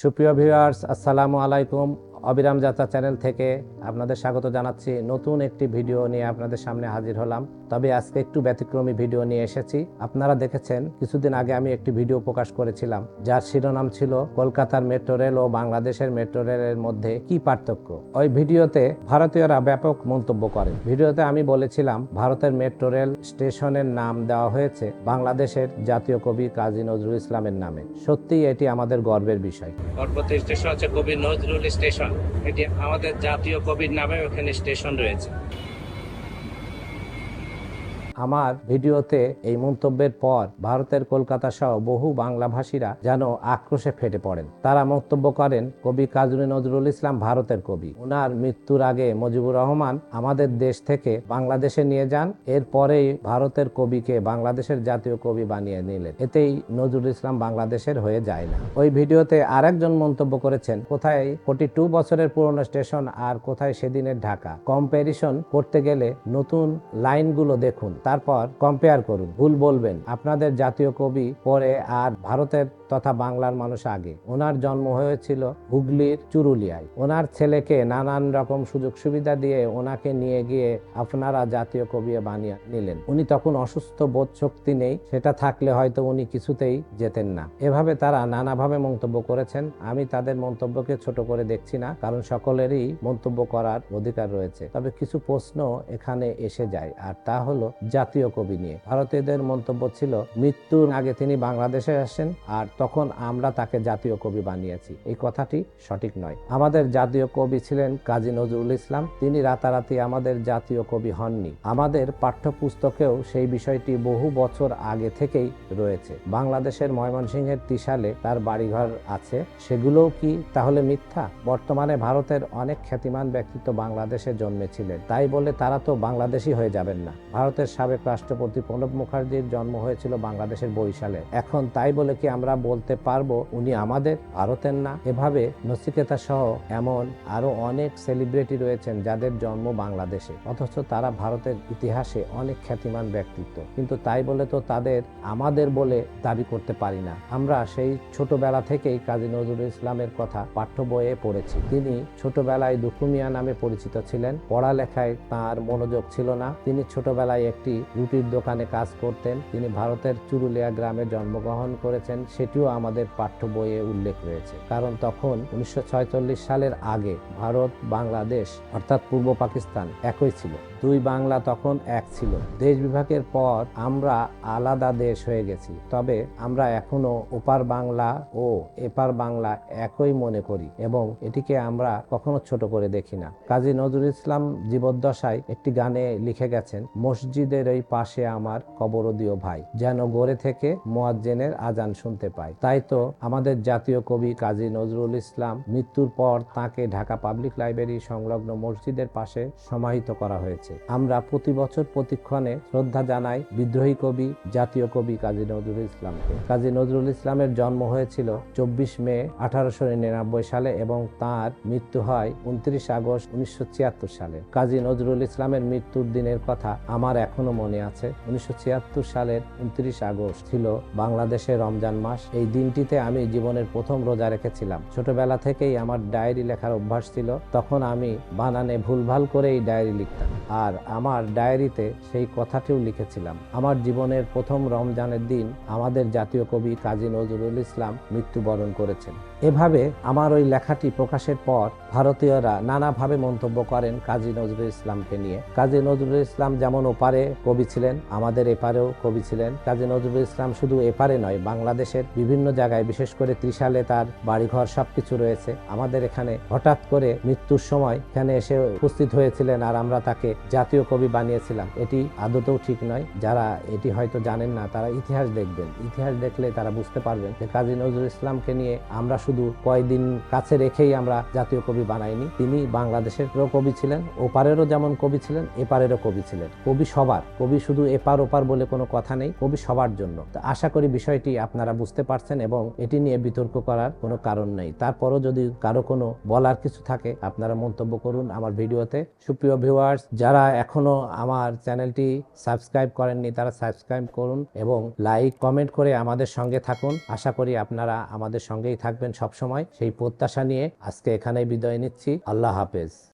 সুপ্রিয় ভিউয়ার্স আসসালামু আলাইকুম। অবিরাম যাত্রা চ্যানেল থেকে আপনাদের স্বাগত জানাচ্ছি। নতুন একটি ভিডিও নিয়ে আপনাদের সামনে হাজির হলাম। তবে আজকে একটু ব্যতিক্রমী ভিডিও নিয়ে এসেছি। আপনারা দেখেছেন, কিছুদিন আগে আমি একটি ভিডিও প্রকাশ করেছিলাম, যার শিরোনাম ছিল, কলকাতার মেট্রো রেল ও বাংলাদেশের মেট্রো রেলের মধ্যে কি পার্থক্য? ওই ভিডিওতে ভারতীয়রা ব্যাপক মন্তব্য করে। ভিডিওতে আমি বলেছিলাম, ভারতের মেট্রো রেল স্টেশনের নাম দেওয়া হয়েছে বাংলাদেশের জাতীয় কবি কাজী নজরুল ইসলামের নামে। সত্যিই এটি আমাদের গর্বের বিষয়। স্টেশন হচ্ছে কবি নজরুল স্টেশন। এটি আমাদের জাতীয় কবির নামে ওখানে স্টেশন রয়েছে। আমার ভিডিওতে এই মন্তব্যের পর ভারতের কলকাতা সহ বহু বাংলাভাষীরা যেন আক্রোশে ফেটে পড়েন। তারা মন্তব্য করেন, কবি কাজী নজরুল ইসলাম ভারতের কবি। ওনার মৃত্যুর আগে মুজিবুর রহমান আমাদের দেশ থেকে বাংলাদেশে নিয়ে যান। এরপরেই ভারতের কবিকে বাংলাদেশের জাতীয় কবি বানিয়ে নিলেন। এতেই নজরুল ইসলাম বাংলাদেশের হয়ে যায় না। ওই ভিডিওতে আরেকজন মন্তব্য করেছেন, কোথায় ফোর্টি টু বছরের পুরনো স্টেশন আর কোথায় সেদিনের ঢাকা? কম্প্যারিশন করতে গেলে নতুন লাইনগুলো দেখুন। তারপর কম্পেয়ার করুন। ভুল বলবেন। আপনাদের জাতীয় কবি পরে আর ভারতের তথা বাংলার মানুষ আগে। ওনার জন্ম হয়েছিল হুগলির চুরুলিয়ায়। ওনার ছেলেকে নানান রকম সুযোগ সুবিধা দিয়ে ওনাকে নিয়ে গিয়ে আপনারা জাতীয় কবি বানিয়ে নিলেন। উনি তখন অসুস্থ বোধ শক্তি নেই। সেটা থাকলে হয়তো উনি কিছুতেই যেতেন না। এভাবে তারা নানাভাবে মন্তব্য করেছেন। আমি তাদের মন্তব্যকে ছোট করে দেখছি না, কারণ সকলেরই মন্তব্য করার অধিকার রয়েছে। তবে কিছু প্রশ্ন এখানে এসে যায়, আর তা হলো জাতীয় কবি নিয়ে। ভারতীয়দের মন্তব্য ছিল, মৃত্যুর আগে তিনি বাংলাদেশে আসেন আর তখন আমরা তাকে জাতীয় কবি বানিয়েছি। এই কথাটি সঠিক নয়। আমাদের জাতীয় কবি ছিলেন কাজী নজরুল ইসলাম। তিনি রাতারাতি আমাদের জাতীয় কবি হননি। আমাদের পাঠ্যপুস্তকেও সেই বিষয়টি বহু বছর আগে থেকেই রয়েছে। বাংলাদেশের ময়মনসিংহের ত্রিশালে তার বাড়িঘর আছে। সেগুলোও কি তাহলে মিথ্যা? বর্তমানে ভারতের অনেক খ্যাতিমান ব্যক্তিত্ব বাংলাদেশে জন্মেছিলেন। তাই বলে তারা তো বাংলাদেশি হয়ে যাবেন না। ভারতের সাবেক রাষ্ট্রপতি প্রণব মুখার্জির জন্ম হয়েছিল বাংলাদেশের বরিশালে। এখন তাই বলে কি আমরা বলতে পারব উনি আমাদের? ভারতের না? এভাবে নচিকেতা সহ এমন আরও অনেক সেলিব্রিটি রয়েছেন যাদের জন্ম বাংলাদেশে। অথচ তারা ভারতের ইতিহাসে অনেক খ্যাতিমান ব্যক্তিত্ব। কিন্তু তাই বলে তো তাদের আমাদের বলে দাবি করতে পারি না। আমরা সেই ছোটবেলা থেকেই কাজী নজরুল ইসলামের কথা পাঠ্য বইয়ে পড়েছি। তিনি ছোটবেলায় দুখুমিয়া নামে পরিচিত ছিলেন। পড়ালেখায় তার মনোযোগ ছিল না। তিনি ছোটবেলায় একটি রুটির দোকানে কাজ করতেন। তিনি ভারতের চুরুলিয়া গ্রামে জন্মগ্রহণ করেছেন। সেটিও আমাদের পাঠ্য বইয়ে উল্লেখ রয়েছে। কারণ তখন উনিশশো সালের আগে ভারত, বাংলাদেশ, অর্থাৎ পূর্ব পাকিস্তান একই ছিল। দুই বাংলা তখন এক ছিল। দেশ বিভাগের পর আমরা আলাদা দেশ হয়ে গেছি। তবে আমরা এখনও ওপার বাংলা ও এপার বাংলা একই মনে করি এবং এটিকে আমরা কখনো ছোট করে দেখি না। কাজী নজরুল ইসলাম জীবদ্দশায় একটি গানে লিখে গেছেন, মসজিদের ওই পাশে আমার কবরদীয় ভাই, যেন গড়ে থেকে মোয়াজ্জেনের আজান শুনতে পাই তাই তো আমাদের জাতীয় কবি কাজী নজরুল ইসলাম মৃত্যুর পর তাকে ঢাকা পাবলিক লাইব্রেরি সংলগ্ন মসজিদের পাশে সমাহিত করা হয়েছে। আমরা প্রতি বছর প্রতিক্ষণে শ্রদ্ধা জানাই বিদ্রোহী কবি, জাতীয় কবি কাজী নজরুল ইসলামকে। কাজী নজরুল ইসলামের জন্ম হয়েছিল চব্বিশ মে আঠারোশো নিরানব্বই সালে এবং তার মৃত্যু হয় উনত্রিশ আগস্ট উনিশশো ছিয়াত্তর সালে। কাজী নজরুল ইসলামের মৃত্যুর দিনের কথা আমার এখনও মনে আছে। উনিশশো ছিয়াত্তর সালের উনত্রিশ আগস্ট ছিল বাংলাদেশের রমজান মাস। এই দিনটিতে আমি জীবনের প্রথম রোজা রেখেছিলাম। ছোটবেলা থেকেই আমার ডায়েরি লেখার অভ্যাস ছিল। তখন আমি বানানে ভুলভাল করেই ডায়েরি লিখতাম। আর আমার ডায়েরিতে সেই কথাটিও লিখেছিলাম। আমার জীবনের প্রথম রমজানের দিন আমাদের জাতীয় কবি কাজী নজরুল ইসলাম মৃত্যুবরণ করেছেন। এভাবে আমার ওই লেখাটি প্রকাশের পর ভারতীয়রা নানাভাবে মন্তব্য করেন কাজী নজরুল ইসলামকে নিয়ে। কাজী নজরুল ইসলাম যেমন ওপারে কবি ছিলেন, আমাদের এপারেও কবি ছিলেন। কাজী নজরুল ইসলাম শুধু এপারে নয়, বাংলাদেশের বিভিন্ন জায়গায়, বিশেষ করে ত্রিশালে তার বাড়িঘর সবকিছু রয়েছে। আমাদের এখানে হঠাৎ করে মৃত্যুর সময় এখানে এসে উপস্থিত হয়েছিলেন আর আমরা তাকে জাতীয় কবি বানিয়েছিলাম। এটি আদতেও ঠিক নয়। যারা এটি হয়তো জানেন না, তারা ইতিহাস দেখবেন। ইতিহাস দেখলে তারা বুঝতে পারবেন যে কাজী নজরুল ইসলামকে নিয়ে আমরা শুধু কয়দিন কাছে রেখেই আমরা জাতীয় কবি বানাইনি। তিনি বাংলাদেশেরও কবি ছিলেন, ওপারেরও যেমন কবি ছিলেন, এপারেরও কবি ছিলেন। কবি সবার। কবি শুধু এপার ওপার বলে কোনো কথা নেই, কবি সবার জন্য। তো আশা করি বিষয়টি আপনারা বুঝতে পারছেন এবং এটি নিয়ে বিতর্ক করার কোনো কারণ নেই। তারপরও যদি কারও কোনো বলার কিছু থাকে, আপনারা মন্তব্য করুন আমার ভিডিওতে। সুপ্রিয় ভিউয়ার্স, যারা এখনও আমার চ্যানেলটি সাবস্ক্রাইব করেননি, তারা সাবস্ক্রাইব করুন এবং লাইক, কমেন্ট করে আমাদের সঙ্গে থাকুন। আশা করি আপনারা আমাদের সঙ্গেই থাকবেন সবসময়। সেই প্রত্যাশা নিয়ে আজকে এখানেই বিদায় নিচ্ছি। আল্লাহ হাফেজ।